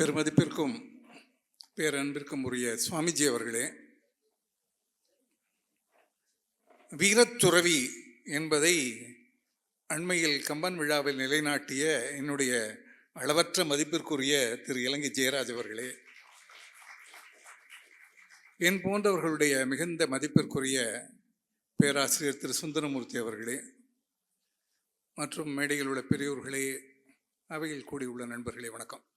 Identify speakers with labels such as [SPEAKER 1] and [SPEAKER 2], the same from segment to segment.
[SPEAKER 1] பெருமதிப்பிற்கும் பேரன்பிற்கும் உரிய சுவாமிஜி அவர்களே வீரத்துறவி என்பதை அண்மையில் கம்பன் விழாவில் நிலைநாட்டிய என்னுடைய அளவற்ற மதிப்பிற்குரிய திரு இலங்கை ஜெயராஜ் அவர்களே என் போன்றவர்களுடைய மிகுந்த மதிப்பிற்குரிய பேராசிரியர் திரு சுந்தரமூர்த்தி அவர்களே மற்றும் மேடையில் உள்ள பெரியோர்களே அவையில் கூடியுள்ள நண்பர்களே வணக்கம்.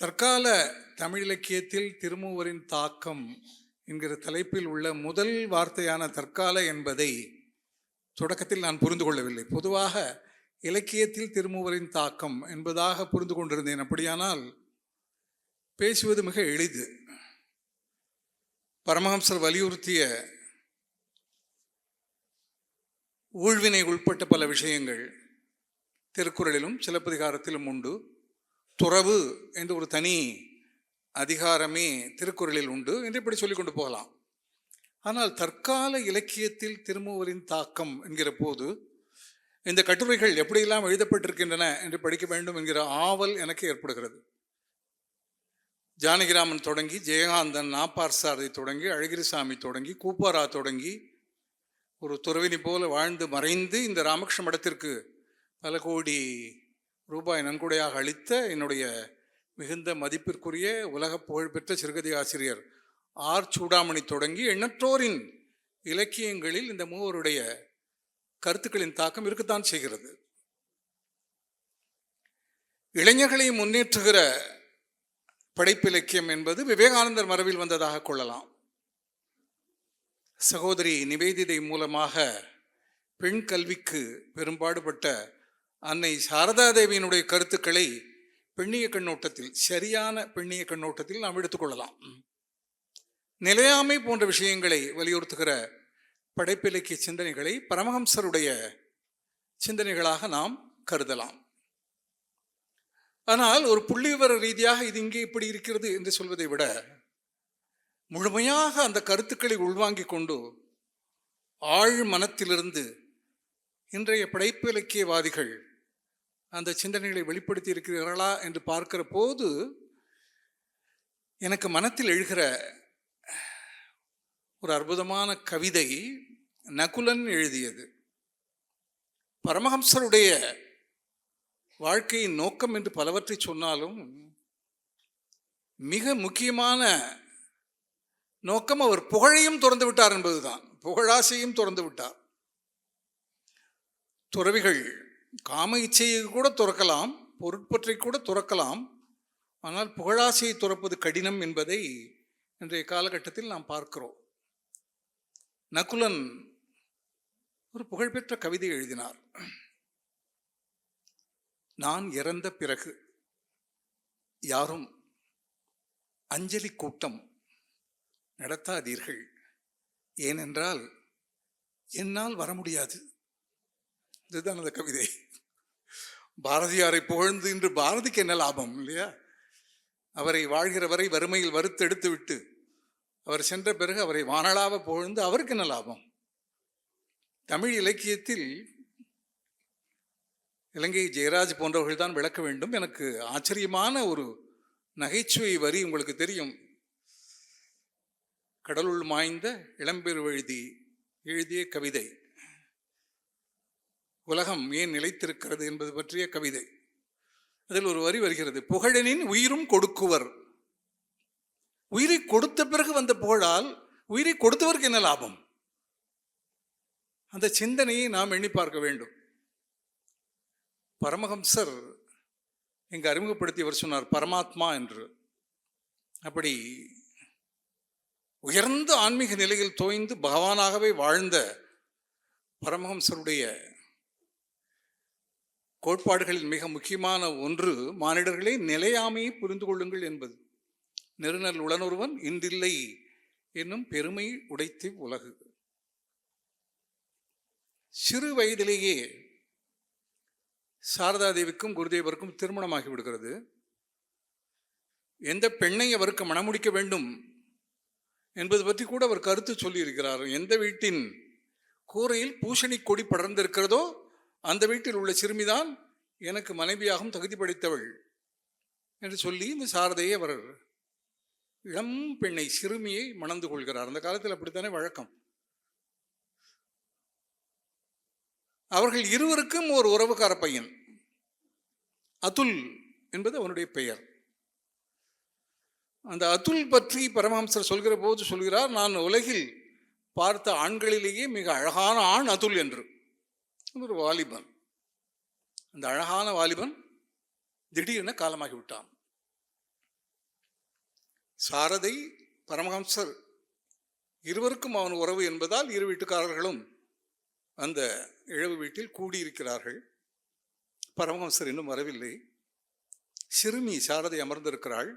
[SPEAKER 1] தற்கால தமிழ் இலக்கியத்தில் திருமூவரின் தாக்கம் என்கிற தலைப்பில் உள்ள முதல் வார்த்தையான தற்கால என்பதை தொடக்கத்தில் நான் புரிந்து கொள்ளவில்லை. பொதுவாக இலக்கியத்தில் திருமூவரின் தாக்கம் என்பதாக புரிந்து கொண்டிருந்தேன் அப்படியானால் பேசுவது மிக எளிது. பரமஹம்சர் வலியுறுத்திய ஊழ்வினை உள்பட்ட பல விஷயங்கள் திருக்குறளிலும் சிலப்பதிகாரத்திலும் உண்டு. துறவு என்று ஒரு தனி அதிகாரமே திருக்குறளில் உண்டு என்று இப்படி சொல்லிக் கொண்டு போகலாம். ஆனால் தற்கால இலக்கியத்தில் திருமூவரின் தாக்கம் என்கிற போது இந்த கட்டுரைகள் எப்படியெல்லாம் எழுதப்பட்டிருக்கின்றன என்று படிக்க வேண்டும் என்கிற ஆவல் எனக்கு ஏற்படுகிறது. ஜானகிராமன் தொடங்கி ஜெயகாந்தன் நாப்பார் சாரதி தொடங்கி அழகிரிசாமி தொடங்கி கூப்பாரா தொடங்கி ஒரு துறவினி போல வாழ்ந்து மறைந்து இந்த ராமகிருஷ்ண மடத்திற்கு பல கோடி ரூபாய் நன்கொடையாக அளித்த என்னுடைய மிகுந்த மதிப்பிற்குரிய உலக புகழ்பெற்ற சிறுகதை ஆசிரியர் ஆர். சூடாமணி தொடங்கி எண்ணற்றோரின் இலக்கியங்களில் இந்த மூவருடைய கருத்துக்களின் தாக்கம் இருக்கத்தான் செய்கிறது. இளைஞர்களை முன்னேற்றுகிற படைப்பிலக்கியம் என்பது விவேகானந்தர் மரபில் வந்ததாக கொள்ளலாம். சகோதரி நிவேதிதை மூலமாக பெண் கல்விக்கு பெரும்பாடுபட்ட அன்னை சாரதா தேவியினுடைய கருத்துக்களை பெண்ணிய கண்ணோட்டத்தில் சரியான பெண்ணிய கண்ணோட்டத்தில் நாம் எடுத்துக்கொள்ளலாம் நிலையாமை போன்ற விஷயங்களை வலியுறுத்துகிற படைப்பிலக்கிய சிந்தனைகளை பரமஹம்சருடைய சிந்தனைகளாக நாம் கருதலாம். ஆனால் ஒரு புள்ளிவிவர ரீதியாக இது இங்கே இப்படி இருக்கிறது என்று சொல்வதை விட முழுமையாக அந்த கருத்துக்களை உள்வாங்கிக் கொண்டு ஆழ் மனத்திலிருந்து இன்றைய படைப்பு இலக்கியவாதிகள் அந்த சிந்தனைகளை வெளிப்படுத்தி இருக்கிறார்களா என்று பார்க்கிற போது எனக்கு மனத்தில் எழுகிற ஒரு அற்புதமான கவிதை நகுலன் எழுதியது. பரமஹம்சருடைய வாழ்க்கையின் நோக்கம் என்று பலவற்றை சொன்னாலும் மிக முக்கியமான நோக்கம் அவர் புகழையும் திறந்து விட்டார் என்பதுதான். புகழாசையும் திறந்து விட்டார். துறவிகள் காம இச்சையை கூட துறக்கலாம் பொருட்பற்றை கூட துறக்கலாம். ஆனால் புகழாசையை துறப்பது கடினம் என்பதை இன்றைய காலகட்டத்தில் நாம் பார்க்கிறோம். நகுலன் ஒரு புகழ்பெற்ற கவிதை எழுதினார். நான் இறந்த பிறகு யாரும் அஞ்சலி கூட்டம் நடத்தாதீர்கள். ஏனென்றால் என்னால் வர முடியாது. இதுதான் அந்த கவிதை. பாரதியாரை புகழ்ந்து இன்று பாரதிக்கு என்ன லாபம் இல்லையா? அவரை வாழ்கிற வரை வறுமையில் வறுத்தெடுத்து விட்டு அவர் சென்ற பிறகு அவரை வானளாவ புகழ்ந்து அவருக்கு என்ன லாபம்? தமிழ் இலக்கியத்தில் இலங்கை ஜெயராஜ் போன்றவர்கள் தான் விளக்க வேண்டும். எனக்கு ஆச்சரியமான ஒரு நகைச்சுவை வரி உங்களுக்கு தெரியும். கடலுள் மாய்ந்த இளம்பெரு எழுதி எழுதிய கவிதை. உலகம் ஏன் நிலைத்திருக்கிறது என்பது பற்றிய கவிதை. அதில் ஒரு வரி வருகிறது புகழனின் உயிரும் கொடுக்குவர். உயிரை கொடுத்த பிறகு வந்த புகழால் உயிரை கொடுத்தவருக்கு என்ன லாபம்? அந்த சிந்தனையை நாம் எண்ணி பார்க்க வேண்டும். பரமஹம்சர் இங்கு அறிமுகப்படுத்தியவர் சொன்னார் பரமாத்மா என்று. அப்படி உயர்ந்த ஆன்மீக நிலையில் தோய்ந்து பகவானாகவே வாழ்ந்த பரமஹம்சருடைய கோட்பாடுகளில் மிக முக்கியமான ஒன்று மானிடர்களே நிலையாமையை புரிந்து கொள்ளுங்கள் என்பது. நெருநல் உளனொருவன் இன்றில்லை என்னும் பெருமை உடைத்து உலகு. சிறு வயதிலேயே சாரதாதேவிக்கும் குருதேவருக்கும் திருமணமாகி விடுகிறது. எந்த பெண்ணை அவருக்கு மணமுடிக்க வேண்டும் என்பது பற்றி கூட அவர் கருத்து சொல்லியிருக்கிறார். எந்த வீட்டின் கூரையில் பூசணி கொடி படர்ந்திருக்கிறதோ அந்த வீட்டில் உள்ள சிறுமிதான் எனக்கு மனைவியாகவும் தகுதி படைத்தவள் என்று சொல்லி இந்த சாரதையை அவர் இளம் பெண்ணை சிறுமியை மணந்து கொள்கிறார். அந்த காலத்தில் அப்படித்தானே வழக்கம்? அவர்கள் இருவருக்கும் ஒரு உறவுக்கார பையன். அதுல் என்பது அவனுடைய பெயர். அந்த அதுல் பற்றி பரமஹம்சர் சொல்கிற போது சொல்கிறார் நான் உலகில் பார்த்த ஆண்களிலேயே மிக அழகான ஆண் அதுல் என்று. ஒரு வாலிபன். அந்த அழகான வாலிபன் திடீரென காலமாகி விட்டான். சாரதை பரமஹம்சர் இருவருக்கும் அவன் உறவு என்பதால் இரு வீட்டுக்காரர்களும் அந்த இழவு வீட்டில் கூடியிருக்கிறார்கள். பரமஹம்சர் இன்னும் வரவில்லை. சிறுமி சாரதை அமர்ந்திருக்கிறாள்.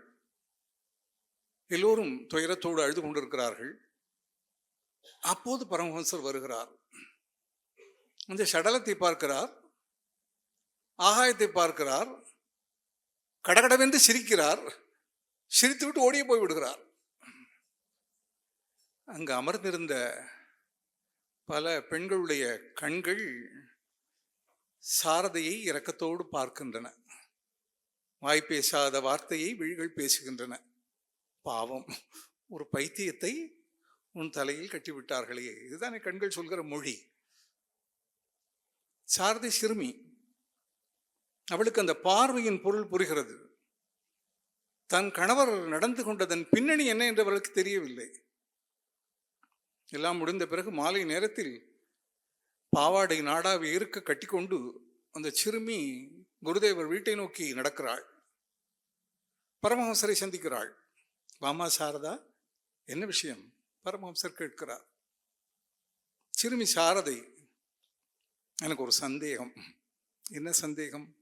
[SPEAKER 1] எல்லோரும் துயரத்தோடு அழுது கொண்டிருக்கிறார்கள். அப்போது பரமஹம்சர் வருகிறார். அந்த சடலத்தை பார்க்கிறார். ஆகாயத்தை பார்க்கிறார். கடகடவென்று சிரிக்கிறார். சிரித்துவிட்டு ஓடியே போய் விடுகிறார். அங்கு அமர்ந்திருந்த பல பெண்களுடைய கண்கள் சாரதையை இரக்கத்தோடு பார்க்கின்றன. வாய் பேசாத வார்த்தையை விழிகள் பேசுகின்றன. பாவம் ஒரு பைத்தியத்தை உன் தலையில் கட்டிவிட்டார்களே. இதுதானே கண்கள் சொல்கிற மொழி. சாரதை சிறுமி. அவளுக்கு அந்த பார்வையின் பொருள் புரிகிறது. தன் கணவர் நடந்து கொண்டதன் பின்னணி என்ன என்று அவளுக்கு தெரியவில்லை. எல்லாம் முடிந்த பிறகு மாலை நேரத்தில் பாவாடை நாடாவை இருக்க கட்டிக்கொண்டு அந்த சிறுமி குருதேவர் வீட்டை நோக்கி நடக்கிறாள். பரமஹம்சரை சந்திக்கிறாள். வாமா சாரதா என்ன விஷயம்? பரமஹம்சர் கேட்கிறார். சிறுமி சாரதை எனக்கு ஒரு சந்தேகம். என்ன சந்தேகம்?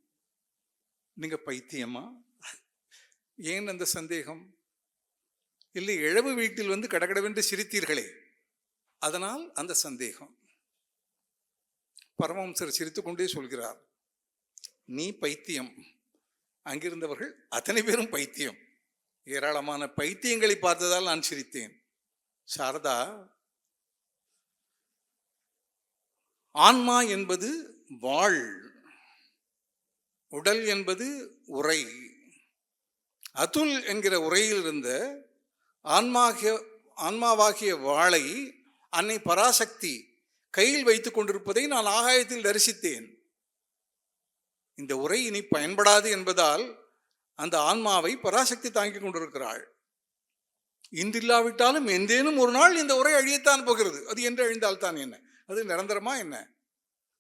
[SPEAKER 1] நீங்கள் பைத்தியமா? ஏன் அந்த சந்தேகம்? இல்லை இழவு வீட்டில் வந்து கடகடவென்று சிரித்தீர்களே அதனால் அந்த சந்தேகம். பரமஹம்சர் சிரித்துக்கொண்டே சொல்கிறார் நீ பைத்தியம். அங்கிருந்தவர்கள் அத்தனை பேரும் பைத்தியம். ஏராளமான பைத்தியங்களை பார்த்ததால் நான் சிரித்தேன். சாரதா ஆன்மா என்பது வாழ் உடல் என்பது உரை. அதுல் என்கிற உரையிலிருந்த ஆன்மாகிய ஆன்மாவாகிய வாளை அன்னை பராசக்தி கையில் வைத்துக் கொண்டிருப்பதை நான் ஆகாயத்தில் தரிசித்தேன். இந்த உரை இனி பயன்படாது என்பதால் அந்த ஆன்மாவை பராசக்தி தாங்கிக் கொண்டிருக்கிறாள். இன்றில்லாவிட்டாலும் எந்தேனும் ஒரு நாள் இந்த உரை அழியத்தான் போகிறது. அது என்று அழிந்தால் தான் என்ன? அது நிரந்தரமா என்ன?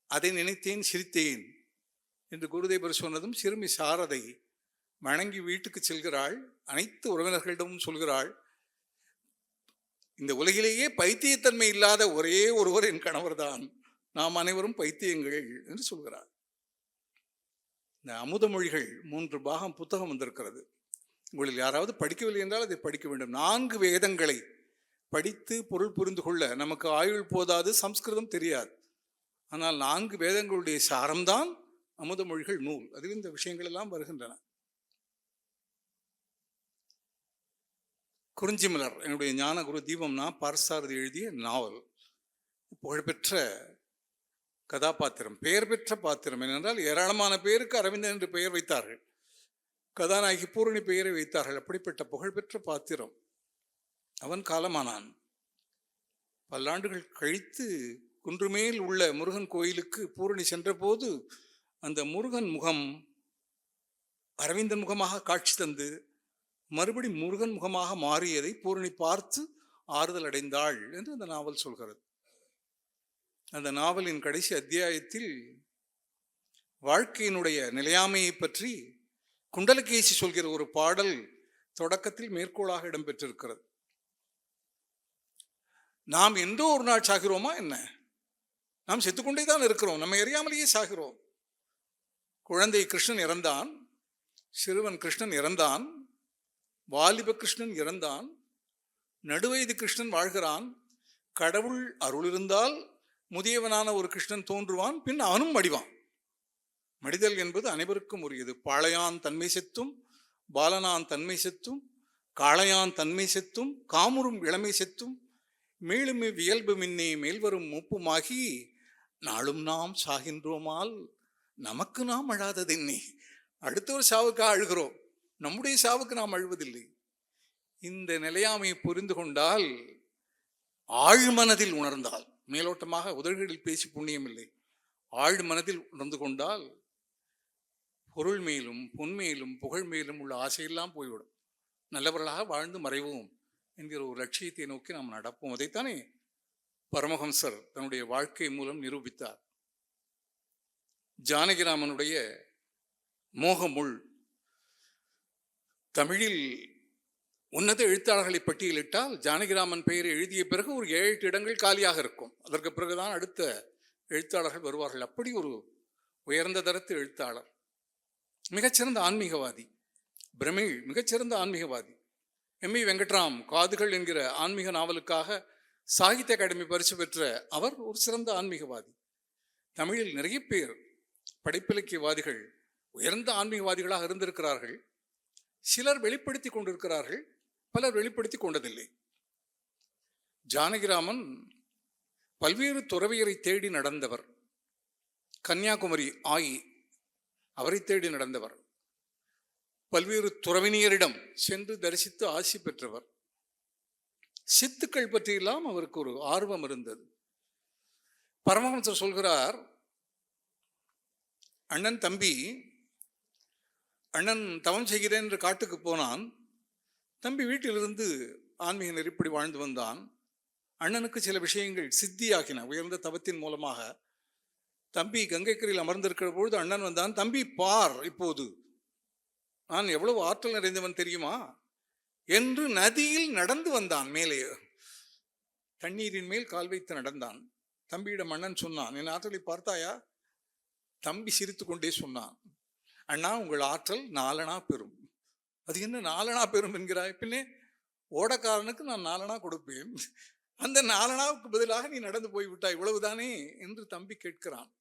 [SPEAKER 1] அதை நினைத்தேன் சிரித்தேன் என்று குருதேவர் சொன்னதும் சிறுமி சாரதை வணங்கி வீட்டுக்கு செல்கிறாள். அனைத்து உறவினர்களிடமும் சொல்கிறாள் இந்த உலகிலேயே பைத்தியத்தன்மை இல்லாத ஒரே ஒருவர் என் கணவர்தான். நாம் அனைவரும் பைத்தியங்கள் என்று சொல்கிறார். இந்த அமுத மொழிகள் மூன்று பாகம் புத்தகம் வந்திருக்கிறது. உங்களில் யாராவது படிக்கவில்லை என்றால் அதை படிக்க வேண்டும். நான்கு வேதங்களை படித்து பொருள் புரிந்து கொள்ள நமக்கு ஆயுள் போதாது சம்ஸ்கிருதம் தெரியாது. ஆனால் நான்கு வேதங்களுடைய சாரம்தான் அமுத மொழிகள் நூல். அதில் இந்த விஷயங்கள் எல்லாம் வருகின்றன. குறிஞ்சிமலர் என்னுடைய ஞானகுரு தீபம்னா பார்சாரதி எழுதிய நாவல். புகழ்பெற்ற கதாபாத்திரம். பெயர் பெற்ற பாத்திரம் ஏனென்றால் ஏராளமான பேருக்கு அரவிந்தன் என்று பெயர் வைத்தார்கள். கதாநாயகி பூரணி பெயரை வைத்தார்கள். அப்படிப்பட்ட புகழ்பெற்ற பாத்திரம். அவன் காலமானான். பல்லாண்டுகள் கழித்து குன்றுமேல் உள்ள முருகன் கோயிலுக்கு பூரணி சென்றபோது அந்த முருகன் முகம் அரவிந்தன் முகமாக காட்சி தந்து மறுபடி முருகன் முகமாக மாறியதை பூரணி பார்த்து ஆறுதல் அடைந்தாள் என்று அந்த நாவல் சொல்கிறது. அந்த நாவலின் கடைசி அத்தியாயத்தில் வாழ்க்கையினுடைய நிலையாமையை பற்றி குண்டலகேசி சொல்கிற ஒரு பாடல் தொடக்கத்தில் மேற்கோளாக இடம்பெற்றிருக்கிறது. நாம் என்றோ ஒரு நாள் சாகிறோமா என்ன? நாம் செத்துக்கொண்டே தான் இருக்கிறோம். நம்ம எறியாமலேயே சாகிறோம். குழந்தை கிருஷ்ணன் இறந்தான். சிறுவன் கிருஷ்ணன் இறந்தான். வாலிப கிருஷ்ணன் இறந்தான். நடுவயது கிருஷ்ணன் வாழ்கிறான். கடவுள் அருள் இருந்தால் முதியவனான ஒரு கிருஷ்ணன் தோன்றுவான் பின் அவனும் மடிவான். மடிதல் என்பது அனைவருக்கும் உரியது. பாளையான் தன்மை செத்தும் பாலனான் தன்மை செத்தும் காளையான் தன்மை செத்தும் காமுறும் இளமை செத்தும் மேலும் இவ்வியல்பு மின்னே மேல்வரும் மூப்புமாகி நாளும் நாம் சாகின்றோமால் நமக்கு நாம் அழாததென்னே அடுத்த ஒரு சாவுக்காக அழுகிறோம். நம்முடைய சாவுக்கு நாம் அழுவதில்லை. இந்த நிலையாமையை புரிந்து கொண்டால் ஆழ்மனதில் உணர்ந்தால் மேலோட்டமாக உதடுகளில் பேசி புண்ணியம் இல்லை ஆழ்மனதில் உணர்ந்து கொண்டால் பொருள் மேலும் பொன்மேலும் புகழ் மேலும் உள்ள ஆசையெல்லாம் போய்விடும். நல்லவர்களாக வாழ்ந்து மறைவோம். என்கிற ஒரு லட்சியத்தை நோக்கி நாம் நடப்போம். அதைத்தானே பரமஹம்சர் தன்னுடைய வாழ்க்கை மூலம் நிரூபித்தார். ஜானகிராமனுடைய மோகமுள் தமிழில் உன்னத எழுத்தாளர்களை பட்டியலிட்டால் ஜானகிராமன் பெயரை எழுதிய பிறகு ஒரு ஏழு எட்டு இடங்கள் காலியாக இருக்கும். அதற்கு பிறகுதான் அடுத்த எழுத்தாளர்கள் வருவார்கள். அப்படி ஒரு உயர்ந்த தரத்து எழுத்தாளர். மிகச்சிறந்த ஆன்மீகவாதி. பிரமிழ் மிகச்சிறந்த ஆன்மீகவாதி. எம். இ. வெங்கட்ராம் காதுகள் என்கிற ஆன்மீக நாவலுக்காக சாகித்ய அகாடமி பரிசு பெற்ற அவர் ஒரு சிறந்த ஆன்மீகவாதி. தமிழில் நிறைய பேர் படைப்பிலக்கியவாதிகள் உயர்ந்த ஆன்மீகவாதிகளாக இருந்திருக்கிறார்கள். சிலர் வெளிப்படுத்தி கொண்டிருக்கிறார்கள் பலர் வெளிப்படுத்தி கொண்டதில்லை. ஜானகிராமன் பல்வேறு துறவியரை தேடி நடந்தவர். கன்னியாகுமரி ஆயி அவரை தேடி நடந்தவர். பல்வேறு துறவினியரிடம் சென்று தரிசித்து ஆசி பெற்றவர். சித்துக்கள் பற்றியெல்லாம் அவருக்கு ஒரு ஆர்வம் இருந்தது. பரமஹம்சர் சொல்கிறார் அண்ணன் தம்பி அண்ணன் தவம் செய்கிறேன் என்று காட்டுக்கு போனான். தம்பி வீட்டிலிருந்து ஆன்மீக நெறிப்படி வாழ்ந்து வந்தான். அண்ணனுக்கு சில விஷயங்கள் சித்தியாகின. உயர்ந்த தவத்தின் மூலமாக தம்பி கங்கைக்கரையில் அமர்ந்திருக்கிற பொழுது அண்ணன் வந்தான் தம்பி பார் இப்போது நான் எவ்வளவு ஆற்றல் நிறைந்தவன் தெரியுமா? என்று நதியில் நடந்து வந்தான் மேலே. தண்ணீரின் மேல் கால் வைத்து நடந்தான். தம்பியிடம் அண்ணன் சொன்னான் என் ஆற்றலை பார்த்தாயா? தம்பி சிரித்து கொண்டே சொன்னான் அண்ணா உங்கள் ஆற்றல் நாலனா பெறும். அது என்ன நாலனா பெறும்? என்கிறாய். பின்னே ஓடக்காரனுக்கு நான் நாலனா கொடுப்பேன். அந்த நாலனாவுக்கு பதிலாக நீ நடந்து போய் விட்டாய் இவ்வளவுதானே? என்று தம்பி கேட்கிறான்.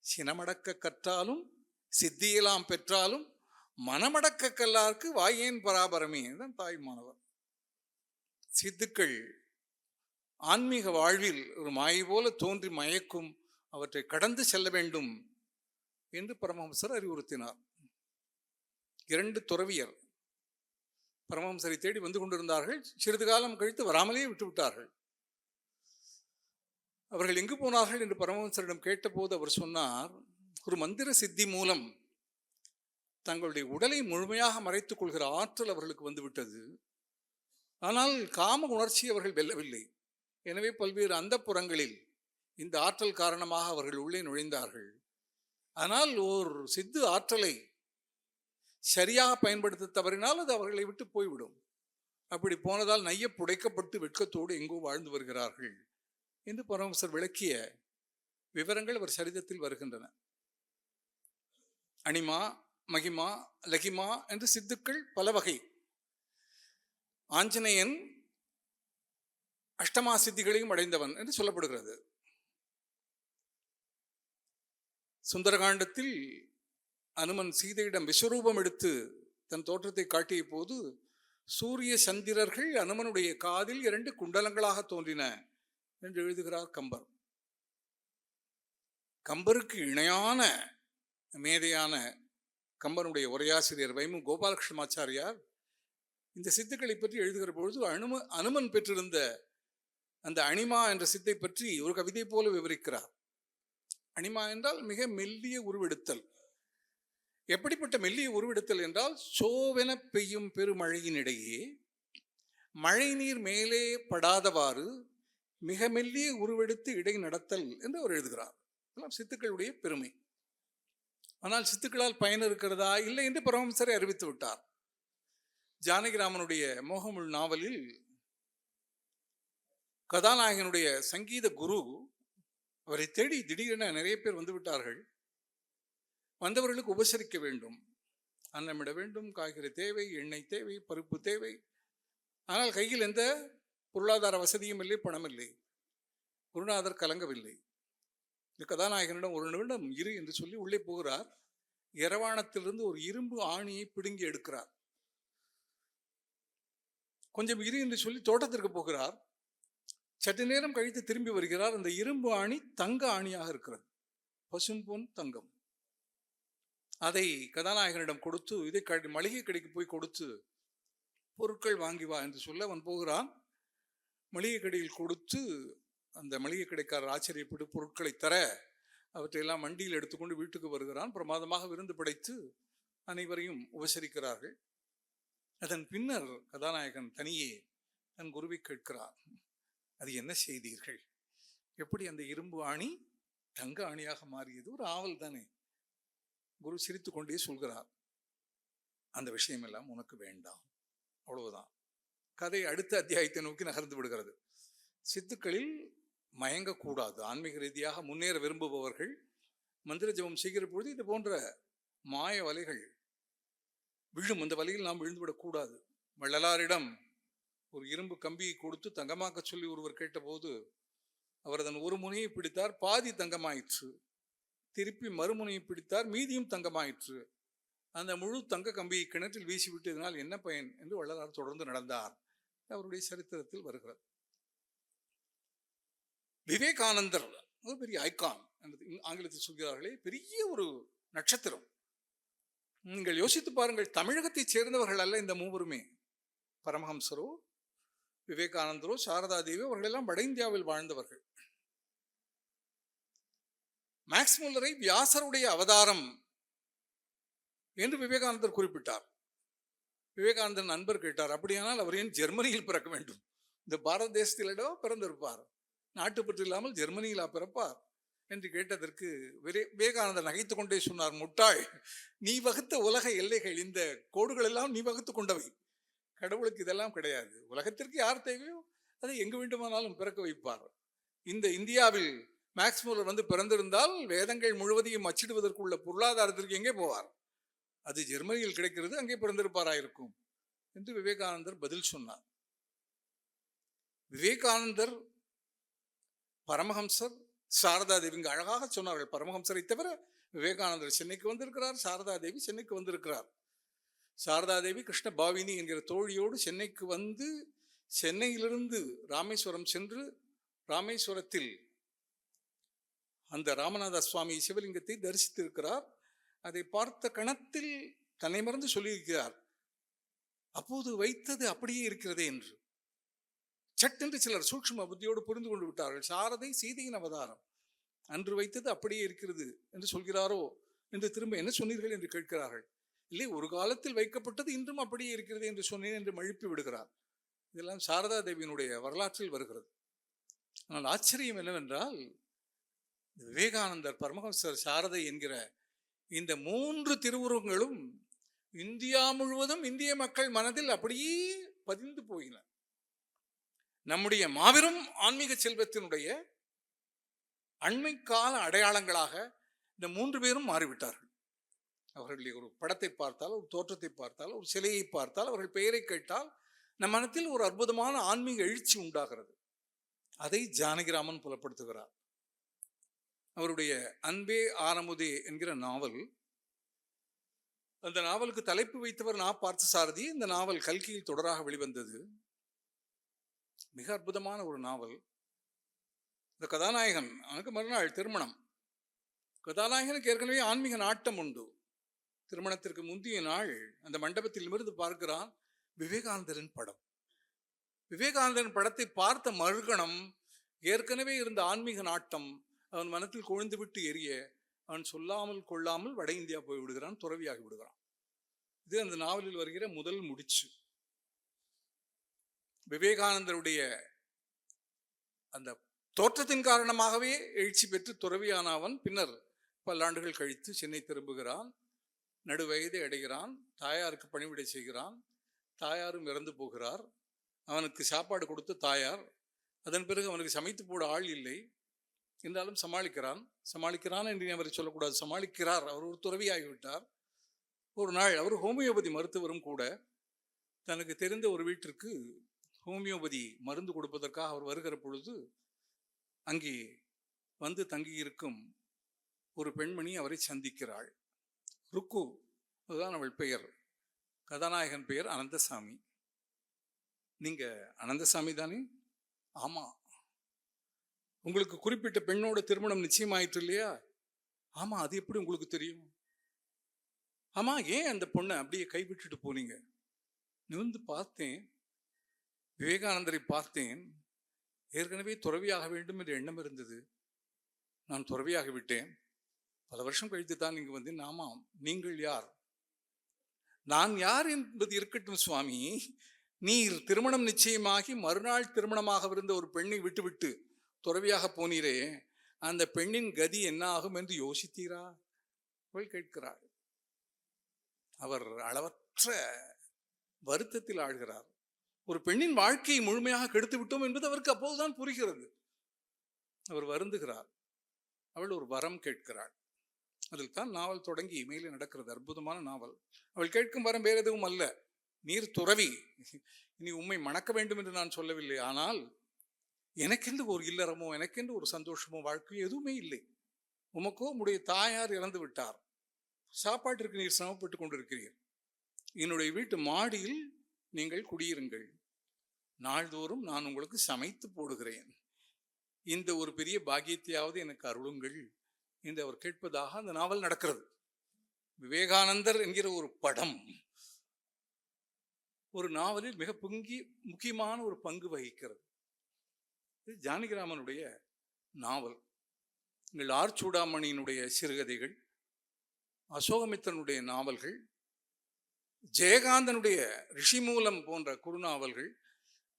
[SPEAKER 1] சினமடக்க கற்றாலும் சித்தியெல்லாம் பெற்றாலும் மனமடக்க கல்லார்க்கு வாயேன் பராபரமே தான் மாணவர். சித்துக்கள் ஆன்மீக வாழ்வில் ஒரு மாயை போல தோன்றி மயக்கும் அவற்றை கடந்து செல்ல வேண்டும் என்று பரமஹம்சர் அறிவுறுத்தினார். இரண்டு துறவியர் பரமஹம்சரை தேடி வந்து கொண்டிருந்தார்கள். சிறிது காலம் கழித்து வராமலேயே விட்டுவிட்டார்கள் அவர்கள் எங்கு போனார்கள் என்று பரமஹம்சரிடம் கேட்டபோது அவர் சொன்னார் ஒரு மந்திர சித்தி மூலம் தங்களுடைய உடலை முழுமையாக மறைத்துக் கொள்கிற ஆற்றல் அவர்களுக்கு வந்துவிட்டது. ஆனால் காம உணர்ச்சி அவர்கள் வெல்லவில்லை. எனவே பல்வேறு அந்த புறங்களில் இந்த ஆற்றல் காரணமாக அவர்கள் உள்ளே நுழைந்தார்கள். ஆனால் ஓர் சித்து ஆற்றலை சரியாக பயன்படுத்த தவறினால் அது அவர்களை விட்டு போய்விடும். அப்படி போனதால் நைய புடைக்கப்பட்டு வெட்கத்தோடு எங்கோ வாழ்ந்து வருகிறார்கள் என்று பரமசர் விளக்கிய விவரங்கள் அவர் சரிதத்தில் வருகின்றன. அனிமா மகிமா லகிமா என்று சித்துக்கள் பல வகை. ஆஞ்சநேயன் அஷ்டமா சித்திகளையும் அடைந்தவன் என்று சொல்லப்படுகிறது. சுந்தரகாண்டத்தில் அனுமன் சீதையிடம் விஸ்வரூபம் எடுத்து தன் தோற்றத்தை காட்டிய போது சூரிய சந்திரர்கள் அனுமனுடைய காதில் இரண்டு குண்டலங்களாக தோன்றின என்று எழுதுகிறார் கம்பர். கம்பருக்கு இணையான மேதையான கம்பனுடைய உரையாசிரியர் வைமு கோபாலகிருஷ்ணமாச்சாரியார் இந்த சித்துக்களை பற்றி எழுதுகிற பொழுது அனும அனுமன் பெற்றிருந்த அந்த அனிமா என்ற சித்தை பற்றி ஒரு கவிதை போல விவரிக்கிறார். அனிமா என்றால் மிக மெல்லிய உருவெடுத்தல். எப்படிப்பட்ட மெல்லிய உருவெடுத்தல் என்றால் சோவென பெய்யும் பெருமழையினிடையே மழை நீர் மேலே படாதவாறு மிக மெல்லிய உருவெடுத்து இடை நடத்தல் என்று அவர் எழுதுகிறார். எல்லாம் சித்துக்களுடைய பெருமை. ஆனால் சித்துக்களால் பயன் இருக்கிறதா? இல்லை என்று பரமஹம்சரை அறிவித்து விட்டார். ஜானகிராமனுடைய மோகமுள் நாவலில் கதாநாயகனுடைய சங்கீத குரு அவரை தேடி திடீரென நிறைய பேர் வந்து விட்டார்கள். வந்தவர்களுக்கு உபசரிக்க வேண்டும். அன்னமிட வேண்டும் காய்கறி தேவை எண்ணெய் தேவை பருப்பு தேவை. ஆனால் கையில் எந்த பொருளாதார வசதியும் இல்லை பணம் இல்லை. குருநாதர் கலங்கவில்லை. இந்த கதாநாயகனிடம் ஒரு நிமிடம் இரு என்று சொல்லி உள்ளே போகிறார். இரவாணத்திலிருந்து ஒரு இரும்பு ஆணியை பிடுங்கி எடுக்கிறார். கொஞ்சம் இரு என்று சொல்லி தோட்டத்திற்கு போகிறார். சற்று நேரம் கழித்து திரும்பி வருகிறார். அந்த இரும்பு ஆணி தங்க ஆணியாக இருக்கிறது. பசும்பொன் தங்கம். அதை கதாநாயகனிடம் கொடுத்து இதை க- மளிகை கடைக்கு போய் கொடுத்து பொருட்கள் வாங்கி வா என்று சொல்ல அவன் போகிறான். மளிகை கடையில் கொடுத்து அந்த மளிகை கடைக்காரர் ஆச்சரியப்பட்டு பொருட்களை தர அவற்றையெல்லாம் வண்டியில் எடுத்துக்கொண்டு வீட்டுக்கு வருகிறான். பிரமாதமாக விருந்து படைத்து அனைவரையும் உபசரிக்கிறார்கள். அதன் பின்னர் கதாநாயகன் தனியே தன் குருவை கேட்கிறார் அது என்ன செய்தீர்கள்? எப்படி அந்த இரும்பு ஆணி தங்க ஆணியாக மாறியது? ஒரு ஆவல் தானே? குரு சிரித்துக்கொண்டே சொல்கிறார். அந்த விஷயமெல்லாம் உனக்கு வேண்டாம். அவ்வளவுதான். கதை அடுத்த அத்தியாயத்தை நோக்கி நகர்ந்து விடுகிறது. சித்துக்களில் மயங்கக்கூடாது. ஆன்மீக ரீதியாக முன்னேற விரும்புபவர்கள் மந்திர ஜெபம் செய்கிற பொழுது இது போன்ற மாய வலைகள் விழும். அந்த வலையில் நாம் விழுந்துவிடக்கூடாது. வள்ளலாரிடம் ஒரு இரும்பு கம்பியை கொடுத்து தங்கமாக்க சொல்லி ஒருவர் கேட்டபோது அவர் அதன் ஒரு முனையை பிடித்தார் பாதி தங்கமாயிற்று. திருப்பி மறுமுனையை பிடித்தார் மீதியும் தங்கமாயிற்று. அந்த முழு தங்க கம்பியை கிணற்றில் வீசிவிட்டதனால் என்ன பயன்? என்று வள்ளலார் தொடர்ந்து நடந்தார். அவருடைய சரித்திரத்தில் வருகிறது. விவேகானந்தர் ஒரு பெரிய ஐகான் ஆங்கிலத்தில் சொல்கிறார்களே பெரிய ஒரு நட்சத்திரம். நீங்கள் யோசித்து பாருங்கள் தமிழகத்தைச் சேர்ந்தவர்கள் அல்ல இந்த மூவருமே. பரமஹம்சரோ விவேகானந்தரோ சாரதா தேவி எல்லாம் வட இந்தியாவில் வாழ்ந்தவர்கள். மேக்ஸ் முல்லரை வியாசருடைய அவதாரம் என்று விவேகானந்தர் குறிப்பிட்டார். விவேகானந்தர் நண்பர் கேட்டார் அப்படியானால் அவர் ஏன் ஜெர்மனியில் பிறக்க வேண்டும்? இந்த பாரத தேசத்திலடோ பிறந்திருப்பார். நாட்டுப்பற்று இல்லாமல் ஜெர்மனியிலா பிறப்பார் என்று கேட்டதற்கு விவே- விவேகானந்தர் நகைத்து கொண்டே சொன்னார் முட்டாள் நீ வகுத்த உலக எல்லைகள் இந்த கோடுகள் எல்லாம் நீ வகுத்து கொண்டவை. கடவுளுக்கு இதெல்லாம் கிடையாது. உலகத்திற்கு யார் தேவையோ அதை எங்கு வேண்டுமானாலும் பிறக்க வைப்பார். இந்த இந்தியாவில் மேக்ஸ் மூலர் வந்து பிறந்திருந்தால் வேதங்கள் முழுவதையும் அச்சிடுவதற்குள்ள பொருளாதாரத்திற்கு எங்கே போவார்? அது ஜெர்மனியில் கிடைக்கிறது அங்கே பிறந்திருப்பாராயிருக்கும் என்று விவேகானந்தர் பதில் சொன்னார். விவேகானந்தர் பரமஹம்சர் சாரதா தேவி அழகாக சொன்னார்கள். பரமஹம்சரை தவிர விவேகானந்தர் சென்னைக்கு வந்திருக்கிறார் சாரதா தேவி சென்னைக்கு வந்திருக்கிறார். சாரதா தேவி கிருஷ்ண பாவினி என்கிற தோழியோடு சென்னைக்கு வந்து சென்னையிலிருந்து ராமேஸ்வரம் சென்று ராமேஸ்வரத்தில் அந்த ராமநாத சுவாமி சிவலிங்கத்தை தரிசித்திருக்கிறார். அதை பார்த்த கணத்தில் தன்னை மறந்து சொல்லியிருக்கிறார். அப்போது வைத்தது அப்படியே இருக்கிறதே என்று. சட்டென்று சிலர் சூக்ஷ்ம புத்தியோடு புரிந்து கொண்டு விட்டார்கள். சாரதை சீதையின் அவதாரம். அன்று வைத்தது அப்படியே இருக்கிறது என்று சொல்கிறாரோ என்று திரும்ப என்ன சொன்னீர்கள் என்று கேட்கிறார்கள். இல்லை ஒரு காலத்தில் வைக்கப்பட்டது இன்றும் அப்படியே இருக்கிறது என்று சொன்னேன் என்று மழுப்பி விடுகிறார். இதெல்லாம் சாரதா தேவியினுடைய வரலாற்றில் வருகிறது. ஆனால் ஆச்சரியம் என்னவென்றால் விவேகானந்தர் பரமஹம்சர் சாரதை என்கிற இந்த மூன்று திருவுருவங்களும் இந்தியா முழுவதும் இந்திய மக்கள் மனதில் அப்படியே பதிந்து போயின. நம்முடைய மாபெரும் ஆன்மீக செல்வத்தினுடைய அண்மை கால அடையாளங்களாக இந்த மூன்று பேரும் மாறிவிட்டார்கள். அவர்களுடைய ஒரு படத்தை பார்த்தால் ஒரு தோற்றத்தை பார்த்தால் ஒரு சிலையை பார்த்தால் அவர்கள் பெயரை கேட்டால் நம் மனத்தில் ஒரு அற்புதமான ஆன்மீக எழுச்சி உண்டாகிறது. அதை ஜானகிராமன் புலப்படுத்துகிறார். அவருடைய அன்பே ஆரமுதே என்கிற நாவல் அந்த நாவலுக்கு தலைப்பு வைத்தவர் நா. பார்த்தசாரதி இந்த நாவல் கல்கியில் தொடராக வெளிவந்தது. மிக அற்புதமான ஒரு நாவல். இந்த கதாநாயகன் அவனுக்கு மறுநாள் திருமணம். கதாநாயகனுக்கு ஏற்கனவே ஆன்மீக நாட்டம் உண்டு. திருமணத்திற்கு முந்தைய நாள் அந்த மண்டபத்தில் இருந்து பார்க்கிறான் விவேகானந்தரின் படம். விவேகானந்தரின் படத்தை பார்த்த மறுகணம் ஏற்கனவே இருந்த ஆன்மீக நாட்டம் அவன் மனத்தில் கொழுந்து விட்டு எரிய அவன் சொல்லாமல் கொள்ளாமல் வட இந்தியா போய் விடுகிறான் துறவியாகி விடுகிறான். இது அந்த நாவலில் வருகிற முதல் முடிச்சு. விவேகானந்தருடைய அந்த தோற்றத்தின் காரணமாகவே எழுச்சி பெற்று துறவியான அவன் பின்னர் பல்லாண்டுகள் கழித்து சென்னை திரும்புகிறான். நடுவயதை அடைகிறான். தாயாருக்கு பணிவிடை செய்கிறான். தாயாரும் இறந்து போகிறார். அவனுக்கு சாப்பாடு கொடுத்து தாயார். அதன் பிறகு அவனுக்கு சமைத்து போட ஆள் இல்லை. என்றாலும் சமாளிக்கிறான். சமாளிக்கிறான் என்று அவரை சொல்லக்கூடாது. சமாளிக்கிறார். அவர் ஒரு துறவியாகிவிட்டார். ஒரு நாள் அவர் ஹோமியோபதி மருத்துவரும் கூட தனக்கு தெரிந்த ஒரு வீட்டிற்கு ஹோமியோபதி மருந்து கொடுப்பதற்காக அவர் வருகிற பொழுது அங்கே வந்து தங்கியிருக்கும் ஒரு பெண்மணி அவரை சந்திக்கிறாள். ருக்கு அதுதான் அவள் பெயர். கதாநாயகன் பெயர் அனந்தசாமி. நீங்கள் அனந்தசாமி தானே? ஆமாம் உங்களுக்கு குறிப்பிட்ட பெண்ணோட திருமணம் நிச்சயமாயிற்று இல்லையா? ஆமாம் அது எப்படி உங்களுக்கு தெரியும்? ஆமாம் ஏன் அந்த பொண்ணை அப்படியே கைவிட்டுட்டு போனீங்க? நிமிர்ந்து பார்த்தேன். விவேகானந்தரை பார்த்தேன். ஏற்கனவே துறவியாக வேண்டும் என்ற எண்ணம் இருந்தது. நான் துறவியாக விட்டேன். பல வருஷம் கழித்து தான் இங்கு வந்து ஆமாம் நீங்கள் யார்? நான் யார் என்பது இருக்கட்டும் சுவாமி. நீர் திருமணம் நிச்சயமாகி மறுநாள் திருமணமாக இருந்த ஒரு பெண்ணை விட்டுவிட்டு துறவியாக போனீரே. அந்த பெண்ணின் கதி என்ன ஆகும் என்று யோசித்தீரா? போய் கேட்கிறாள். அவர் அளவற்ற வருத்தத்தில் ஆழ்கிறார். ஒரு பெண்ணின் வாழ்க்கையை முழுமையாக கெடுத்து விட்டோம் என்பது அவருக்கு அப்போதுதான் புரிகிறது. அவர் வருந்துகிறார். அவள் ஒரு வரம் கேட்கிறாள். அதில் தான் நாவல் தொடங்கி மேலே நடக்கிறது. அற்புதமான நாவல். அவள் கேட்கும் வரம் வேறு எதுவும் அல்ல. நீர் துறவி. இனி உண்மை மணக்க வேண்டும் என்று நான் சொல்லவில்லை. ஆனால் எனக்கென்று ஒரு இல்லறமோ எனக்கென்று ஒரு சந்தோஷமோ வாழ்க்கையோ எதுவுமே இல்லை. உமக்கோ உடைய தாயார் இறந்து விட்டார். சாப்பாட்டிற்கு நீர் சிரமப்பட்டு கொண்டிருக்கிறீர். என்னுடைய வீட்டு மாடியில் நீங்கள் குடியிருங்கள். நாள்தோறும் நான் உங்களுக்கு சமைத்து போடுகிறேன். இந்த ஒரு பெரிய பாக்கியத்தையாவது எனக்கு அருளுங்கள் என்று அவர் கேட்பதாக அந்த நாவல் நடக்கிறது. விவேகானந்தர் என்கிற ஒரு படம். ஒரு நாவலில் மிக பொங்கி முக்கியமான ஒரு பங்கு வகிக்கிறது. இது ஜானகிராமனுடைய நாவல். எங்கள் ஆர் சூடாமணியினுடைய சிறுகதைகள் அசோகமித்திரனுடைய நாவல்கள் ஜெயகாந்தனுடைய ரிஷிமூலம் போன்ற குறுநாவல்கள்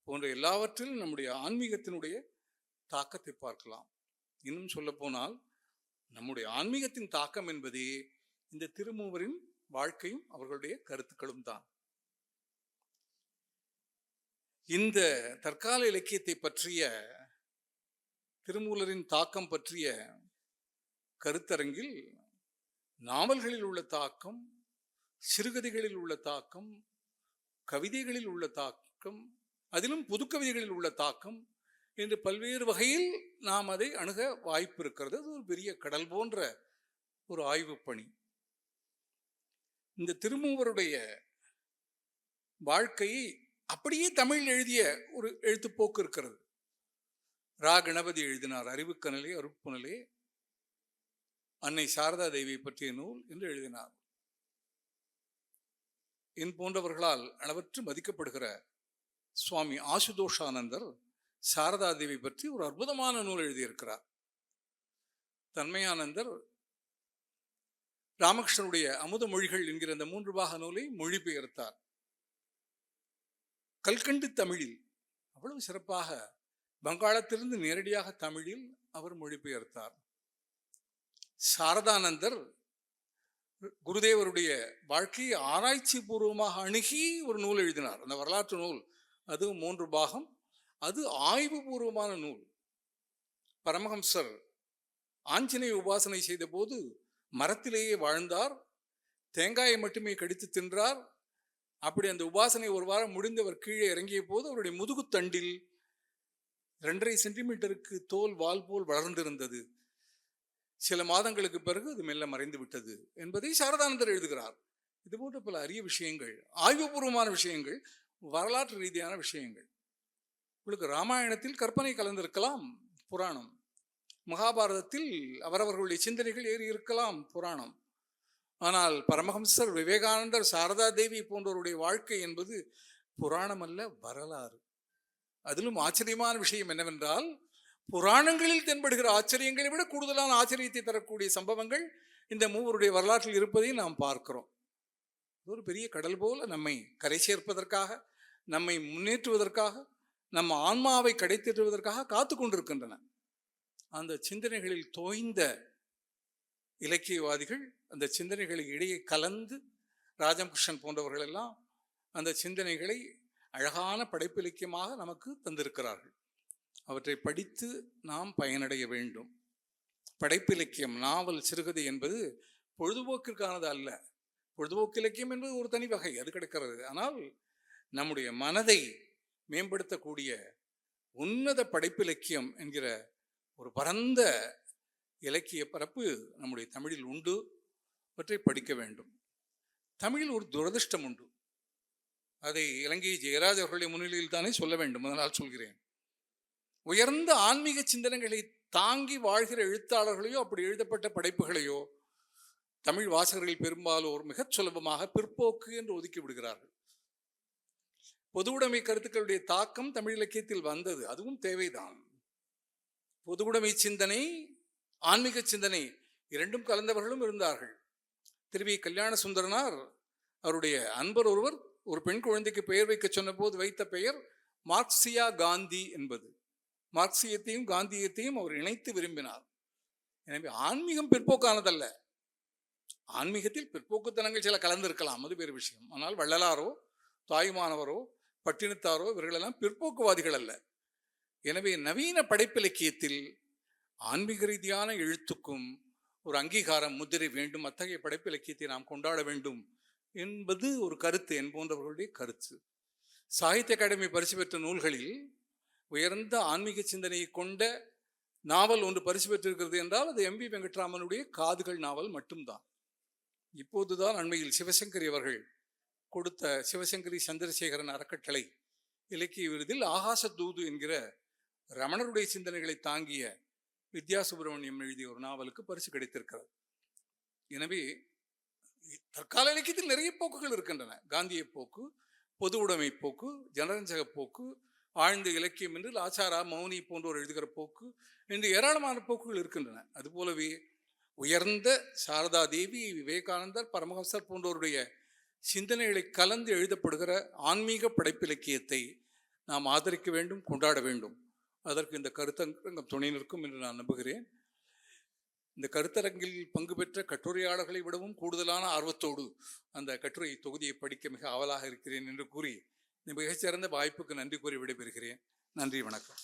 [SPEAKER 1] போன்ற எல்லாவற்றிலும் நம்முடைய ஆன்மீகத்தினுடைய தாக்கத்தை பார்க்கலாம். இன்னும் சொல்ல போனால் நம்முடைய ஆன்மீகத்தின் தாக்கம் என்பதே இந்த திருமூவரின் வாழ்க்கையும் அவர்களுடைய கருத்துக்களும் தான். இந்த தற்கால இலக்கியத்தை பற்றிய திருமூலரின் தாக்கம் பற்றிய கருத்தரங்கில் நாவல்களில் உள்ள தாக்கம் சிறுகதைகளில் உள்ள தாக்கம் கவிதைகளில் உள்ள தாக்கம் அதிலும் புதுக்கவிதைகளில் உள்ள தாக்கம் என்று பல்வேறு வகையில் நாம் அதை அணுக வாய்ப்பு இருக்கிறது. அது ஒரு பெரிய கடல் போன்ற ஒரு ஆய்வு பணி. இந்த திருமூவருடைய வாழ்க்கையை அப்படியே தமிழ் எழுதிய ஒரு எழுத்துப்போக்கு இருக்கிறது. ரா. கணபதி எழுதினார் அறிவுக்கனலே அருட்புணலே அன்னை சாரதா தேவியை பற்றிய நூல் என்று எழுதினார். என் போன்றவர்களால் அளவற்று மதிக்கப்படுகிற சுவாமி ஆசுதோஷானந்தர் சாரதா தேவி பற்றி ஒரு அற்புதமான நூல் எழுதியிருக்கிறார். தன்மையானந்தர் ராமகிருஷ்ணனுடைய அமுத மொழிகள் என்கிற அந்த மூன்று பாக நூலை மொழிபெயர்த்தார். கல்கண்டு தமிழில் அவ்வளவு சிறப்பாக வங்காளத்திலிருந்து நேரடியாக தமிழில் அவர் மொழிபெயர்த்தார். சாரதானந்தர் குருதேவருடைய வாழ்க்கையை ஆராய்ச்சி பூர்வமாக அணுகி ஒரு நூல் எழுதினார். அந்த வரலாற்று நூல். அது மூன்று பாகம். அது ஆய்வு பூர்வமான நூல். பரமஹம்சர் ஆஞ்சநேய உபாசனை செய்த போது மரத்திலேயே வாழ்ந்தார். தேங்காயை மட்டுமே கடித்து தின்றார். அப்படி அந்த உபாசனை ஒரு வாரம் முடிந்தவர் கீழே இறங்கிய போது அவருடைய முதுகுத்தண்டில் ரெண்டரை சென்டிமீட்டருக்கு தோல் வால் போல் வளர்ந்திருந்தது. சில மாதங்களுக்கு பிறகு அது மெல்ல மறைந்து விட்டது என்பதை சாரதானந்தர் எழுதுகிறார். இது போன்ற பல அரிய விஷயங்கள் ஆய்வுபூர்வமான விஷயங்கள் வரலாற்று ரீதியான விஷயங்கள். உங்களுக்கு ராமாயணத்தில் கற்பனை கலந்திருக்கலாம் புராணம். மகாபாரதத்தில் அவரவர்களுடைய சிந்தனைகள் ஏறி இருக்கலாம் புராணம். ஆனால் பரமஹம்சர் விவேகானந்தர் சாரதா தேவி போன்றவருடைய வாழ்க்கை என்பது புராணம் அல்ல வரலாறு. அதிலும் ஆச்சரியமான விஷயம் என்னவென்றால் புராணங்களில் தென்படுகிற ஆச்சரியங்களை விட கூடுதலான ஆச்சரியத்தை தரக்கூடிய சம்பவங்கள் இந்த மூவருடைய வரலாற்றில் இருப்பதையும் நாம் பார்க்கிறோம். ஒரு பெரிய கடல் போல நம்மை கரை சேர்ப்பதற்காக நம்மை முன்னேற்றுவதற்காக நம்ம ஆன்மாவை கடைத்தேற்றுவதற்காக காத்து கொண்டிருக்கின்றன. அந்த சிந்தனைகளில் தோய்ந்த இலக்கியவாதிகள் அந்த சிந்தனைகளை இடையே கலந்து ராஜகிருஷ்ணன் போன்றவர்கள் எல்லாம் அந்த சிந்தனைகளை அழகான படைப்பிலக்கியமாக நமக்கு தந்திருக்கிறார்கள். அவற்றை படித்து நாம் பயனடைய வேண்டும். படைப்பிலக்கியம் நாவல் சிறுகதை என்பது பொழுதுபோக்கிற்கானது அல்ல. பொழுதுபோக்கு இலக்கியம் என்பது ஒரு தனி வகை அது கிடைக்கிறது. ஆனால் நம்முடைய மனதை மேம்படுத்தக்கூடிய உன்னத படைப்பிலக்கியம் என்கிற ஒரு பரந்த இலக்கிய பரப்பு நம்முடைய தமிழில் உண்டு. அவற்றை படிக்க வேண்டும். தமிழில் ஒரு துரதிர்ஷ்டம் உண்டு. அதை இலங்கை ஜெயராஜ் அவர்களுடைய முன்னிலையில் தானே சொல்ல வேண்டும். அதனால் சொல்கிறேன். உயர்ந்த ஆன்மீக சிந்தனைகளை தாங்கி வாழ்கிற எழுத்தாளர்களையோ அப்படி எழுதப்பட்ட படைப்புகளையோ தமிழ் வாசகர்கள் பெரும்பாலோர் மிகச் சுலபமாக பிற்போக்கு என்று ஒதுக்கி விடுகிறார்கள். பொதுவுடைமை கருத்துக்களுடைய தாக்கம் தமிழ் இலக்கியத்தில் வந்தது. அதுவும் தேவைதான். பொதுவுடைமை சிந்தனை ஆன்மீக சிந்தனை இரண்டும் கலந்தவர்களும் இருந்தார்கள். திருவி கல்யாண சுந்தரனார் அவருடைய அன்பர் ஒருவர் ஒரு பெண் குழந்தைக்கு பெயர் வைக்க சொன்னபோது வைத்த பெயர் மார்க்சியா காந்தி என்பது. மார்க்சியத்தையும் காந்தியத்தையும் அவர் இணைத்து விரும்பினார். எனவே ஆன்மீகம் பிற்போக்கானதல்ல. ஆன்மீகத்தில் பிற்போக்குத்தனங்கள் சில கலந்திருக்கலாம் அது வேறு விஷயம். ஆனால் வள்ளலாரோ தாயுமானவரோ பட்டினத்தாரோ இவர்களெல்லாம் பிற்போக்குவாதிகள் அல்ல. எனவே நவீன படைப்பிலக்கியத்தில் ஆன்மீக ரீதியான எழுத்துக்கும் ஒரு அங்கீகாரம் முதிரை வேண்டும் அத்தகைய படைப்பிலக்கியத்தை நாம் கொண்டாட வேண்டும் என்பது ஒரு கருத்து என்போன்றவர்களுடைய கருத்து. சாகித்ய அகாடமி பரிசு பெற்ற நூல்களில் உயர்ந்த ஆன்மீக சிந்தனையை கொண்ட நாவல் ஒன்று பரிசு பெற்றிருக்கிறது என்றால் அது எம்பி வெங்கட்ராமனுடைய காதுகள் நாவல் மட்டும்தான். இப்போதுதான் அண்மையில் சிவசங்கரி அவர்கள் கொடுத்த சிவசங்கரி சந்திரசேகரன் அறக்கட்டளை இலக்கிய விருதில் ஆகாச தூது என்கிற ரமணருடைய சிந்தனைகளை தாங்கிய வித்யா சுப்பிரமணியம் எழுதிய ஒரு நாவலுக்கு பரிசு கிடைத்திருக்கிறது. எனவே தற்கால இலக்கியத்தில் நிறைய போக்குகள் இருக்கின்றன. காந்திய போக்கு பொது உடைமை போக்கு ஜனரஞ்சக போக்கு ஆழ்ந்த இலக்கியம் என்று லாச்சாரா மௌனி போன்றோர் எழுதுகிற போக்கு என்று ஏராளமான போக்குகள் இருக்கின்றன. அதுபோலவே உயர்ந்த சாரதா தேவி விவேகானந்தர் பரமஹம்சர் போன்றோருடைய சிந்தனைகளை கலந்து எழுதப்படுகிற ஆன்மீக படைப்பிலக்கியத்தை நாம் ஆதரிக்க வேண்டும் கொண்டாட வேண்டும். அதற்கு இந்த கருத்தரங்கம் துணை நிற்கும் என்று நான் நம்புகிறேன். இந்த கருத்தரங்கில் பங்கு பெற்ற கட்டுரையாளர்களை விடவும் கூடுதலான ஆர்வத்தோடு அந்த கட்டுரை தொகுதியை படிக்க மிக ஆவலாக இருக்கிறேன் என்று கூறி இந்த மிகச்சிறந்த வாய்ப்புக்கு நன்றி கூறி விடைபெறுகிறேன். நன்றி வணக்கம்.